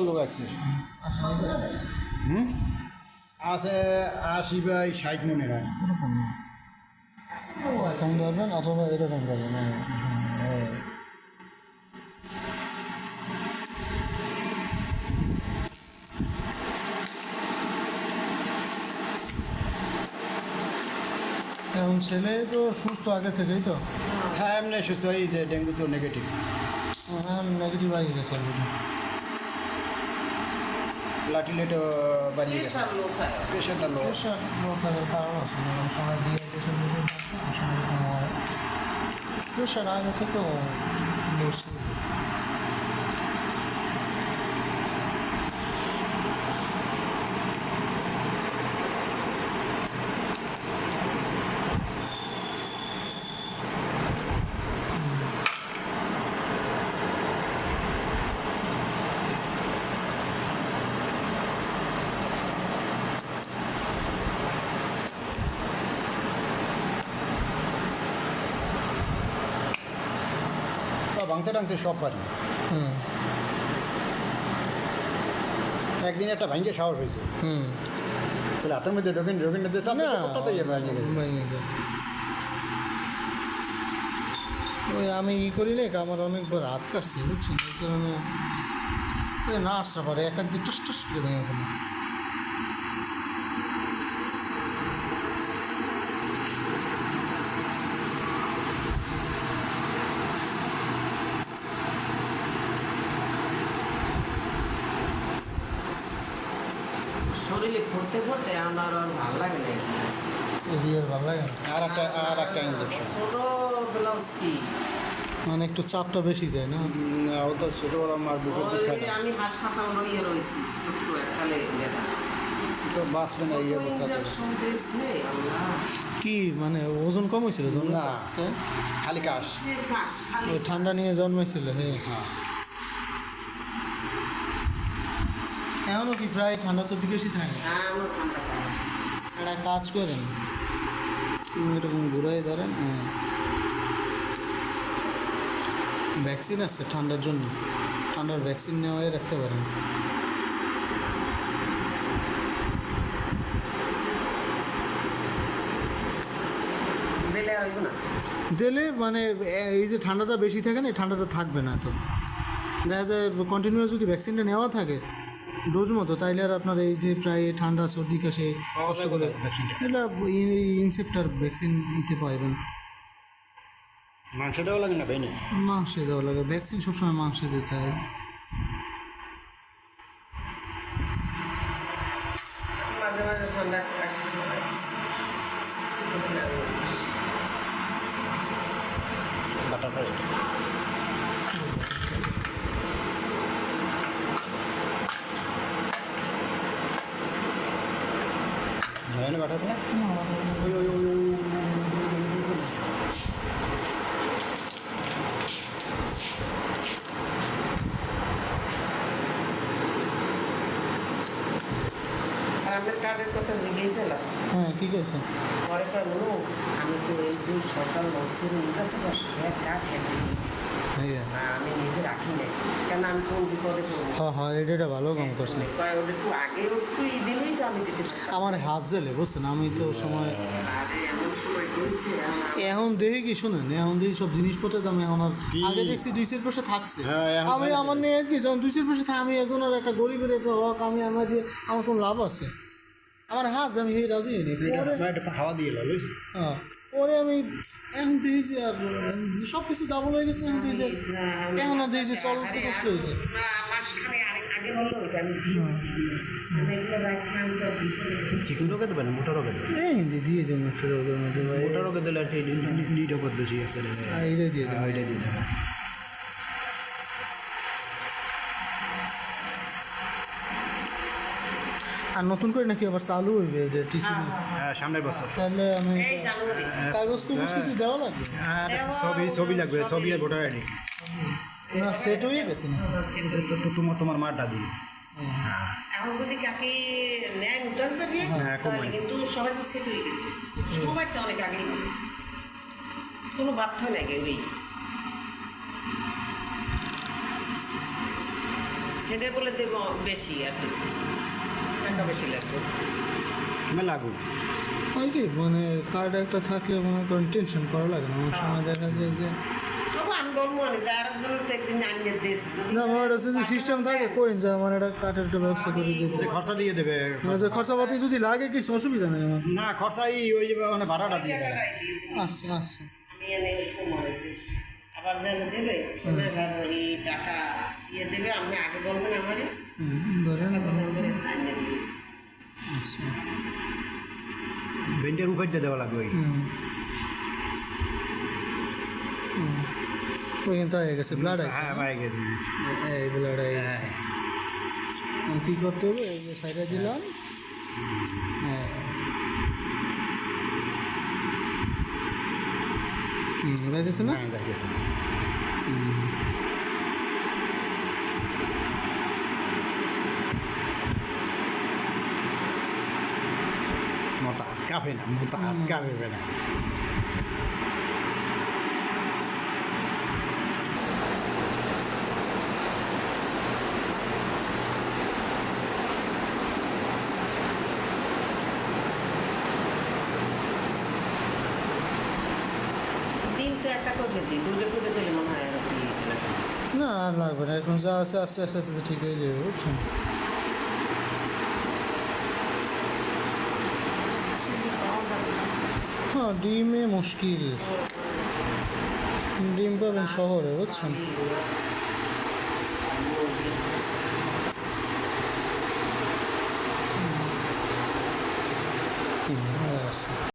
লোক আছে। হুম? আছে আশি বাই ষাট মনে হয়। কম ধরবেন অথবা এরকম যাবেন এখন ছেলে তো সুস্থ আগে থেকেই তো? হ্যাঁ এমনি সুস্থ এই ডেঙ্গু তো নেগেটিভ এখন নেগেটিভ হয়ে গেছে অলরেডি বাড়িয়ে গেছে। প্রেশারটা লো প্রেশার লো থাকার কারণ আছে। যেমন সময় ডিহাইড্রেশন সময় এরকম প্রেশার আগে থেকেও লো ছিল। ভাঙতে টাঙতে সব পারি। একদিন একটা ভাঙ্গে সাহস হয়েছে। হুম। বলে হাতের মধ্যে ঢোকেন ঢোকেন না ওই আমি ই করি না আমার অনেকবার হাত কাটছে বুঝছেন? এই কারণে ওই না আসতে পারে এক এক দিন টস টস করে ভেঙে শরীরে পড়তে পড়তে আমার আর ভালো লাগে না এরিয়ার ভালো লাগে আর একটা আর একটা ইঞ্জেকশন ছোট ব্লাউজ কি মানে একটু চাপটা বেশি যায় না? ও তো ছোটো বড় আমার বুকের দুধ আমি হাসপাতাল রয়েছি ছোট্ট এককালে তো বাঁচবে না অবস্থা আল্লাহ। কি মানে ওজন কম হয়েছিল না। খালি কাশ। ঠান্ডা নিয়ে জন্মাইছিল হ্যাঁ। হ্যাঁ। এখনও কি প্রায় ঠান্ডা সর্দি কাশি থাকে? হ্যাঁ। একটা কাজ করেন। এরকম ঘুরাই ধরেন হ্যাঁ। ভ্যাকসিন আছে ঠান্ডার জন্য। ঠান্ডার ভ্যাকসিন নেওয়াই রাখতে পারেন। দিলে মানে এই যে ঠান্ডাটা বেশি থাকে না ঠান্ডাটা থাকবে না তো। দেখা যায় কন্টিনিউয়াস যদি ভ্যাকসিনটা নেওয়া থাকে ডোজ মতো তাইলে আর আপনার এই যে প্রায় ঠান্ডা সর্দি কাশে কষ্ট করে এটা ইনসেপ্টার ভ্যাকসিন নিতে পারবেন। মাংস দেওয়া লাগে না ভাই? না মাংসে দেওয়া লাগে। ভ্যাকসিন সবসময় মাংস দিতে হয়। আর আমার কার্ডের কথা জিজ্ঞেসছিলাম। হ্যাঁ কী করেছে পরে বলো আমি তো এই যে সরকার লসের কাছে বসে কার্ড হ্যান্ড দিয়ে দিচ্ছি হ্যাঁ। আমি নিজে রাখি নাই। কেন আমি কোন বিপদে পড়ব? হ্যাঁ হ্যাঁ এটা একটা ভালো কাম করছে। কয় একটু আগে একটু ই দিলেই তো আমি দিতে আমার হাত জেলে বুঝছেন? আমি তো সময় সময় এখন এখন দেখি কি শুনেন এখন দেখি সব জিনিসপত্রের দাম এখন আর আগে দেখছি দুই চার পয়সা থাকছে। হ্যাঁ, আমি আমার নিয়ে কি যখন দুই চার পয়সা থাকে আমি একজনের একটা গরিবের একটা হক আমি আমার যে আমার কোনো লাভ আছে? আমার হাত আমি এই রাজি হইনি হাওয়া দিয়ে বুঝলি? হ্যাঁ। পরে আমি এখন দেখেছি আর সব কিছু ডাবল হয়ে গেছে এখন দেখেছি এখন আর দেখেছি চল তো কষ্ট হয়েছে। দিয়েছি। চিকেন রোগে দেবে না মোটা রোগে দেবে এই হিন্দি দিয়ে দেবো একটা রোগের মধ্যে মোটা রোগে দিলে আর কি আছে এইটাই দিয়ে দেবো। হ্যাঁ, ওইটা দিয়ে দেবে। আর নতুন করে নাকি আবার চালু হইবে এটা টিসি হ্যাঁ সামনের বছর। তাহলে আমি এই জানুয়ারি কাগজ কুগজ কিছু দেওয়া লাগবে? আর ছবি ছবি লাগবে ছবি আর ভোটার আইডি না সেট হয়ে গেছে না তো তো তোমার তোমার মাটা দিয়ে এখন যদি কাকে নেয় রিটার্ন হ্যাঁ। তাহলে কিন্তু সবাই তো সেট হয়ে গেছে। সবাই তো অনেক আগে গেছে। কোনো বাধ্য নাই কেউই সেটা বলে দেবো বেশি আর কিছু টাকা বেশি লাগবে মেলা গুড় ওই কি মানে কার্ড একটা থাকলে মনে করেন টেনশন করা লাগে না। অনেক সময় দেখা যায় যে বলব না আমার একটা যদি সিস্টেম থাকে কইন যে আমার একটা কার্ডের একটা ব্যবস্থা করে দিতে। যে খরচা দিয়ে দেবে। মানে যে খরচাপাতি যদি লাগে কিছু অসুবিধা নেই আমার। না খরচাই ওই যে মানে ভাড়াটা দিয়ে দেবে আচ্ছা আচ্ছা। আমি এনে আবার যেন দেবে সোনার ঘর এই টাকা দিয়ে দেবে আপনি আগে বলবেন আমারে। ধরেন। ভেন্টের দিয়ে দেওয়া লাগবে ওই। হুম। হুম। ওই কিন্তু হয়ে গেছে ব্লাড আছে হ্যাঁ পাই গেছি। এই ব্লাড হয়ে গেছে। হ্যাঁ এখন কী করতে হবে? এই যে সাইডে দিলাম। হ্যাঁ। যাইতেছে না? হ্যাঁ যাইতেছে। মতো আটকাবে না মতো আটকাবে না ডিম তো একটা করে দিই দুটো করে দিলে মনে হয় আর কি ইয়ে লাগবে। না আর লাগবে না এখন যা আছে আস্তে আস্তে আস্তে ঠিক হয়ে যাবে বুঝছেন আসলে পাওয়া যাবে না। হ্যাঁ ডিমে মুশকিল। ডিম পাবেন শহরে বুঝছেন?